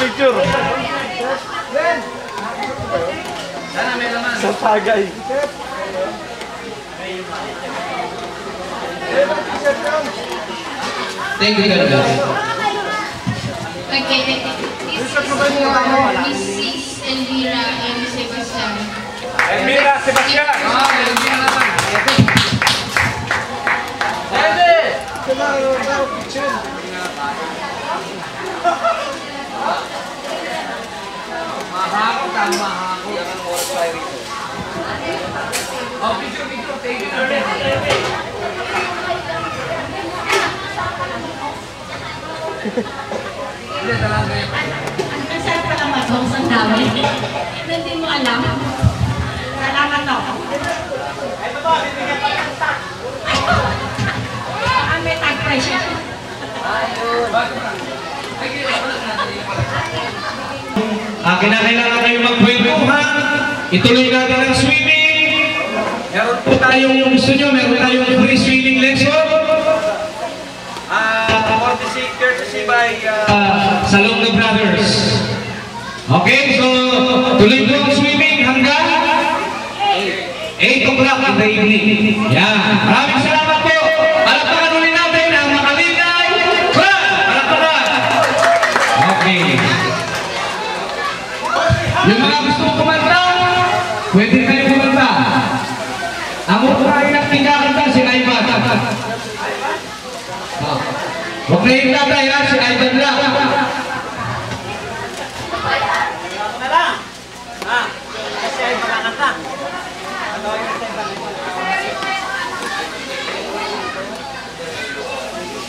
picture. Sana may laman. Sa tagay. Thank you, God. Okay, this is for Mrs. Elvira and Sebastian. Elvira, Sebastian. Ah, meron din ang laman. Mahakot ang mahakot. Oh, picture, picture. You, God Hindi, talaga yun. Ang sarap pala mag-host ang dami. Hindi mo alam. Kailangan ako. Ang may tag pressure. Ah, kinakailangan kayo magkwentuhan. Ituloy natin ang swimming. Meron po tayong gusto nyo, meron tayong free swimming lesson. Ah, courtesy, courtesy by uh, Ah, sa Longga Brothers. Okay, so tuloy po ang swimming hanggang 8 o'clock in the evening. Yan. Maraming salamat po. Palakpakan ulit natin ang makalingay. Brad! Palakpakan! Okay. Yung mga gusto mong kumanta, pwede kayo kumanta. Ang mga rin ang pinakanta, si Ivan. Oh. Huwag na yung tatay ha, si Ivan lang. Ah, Kasi ay makakanta.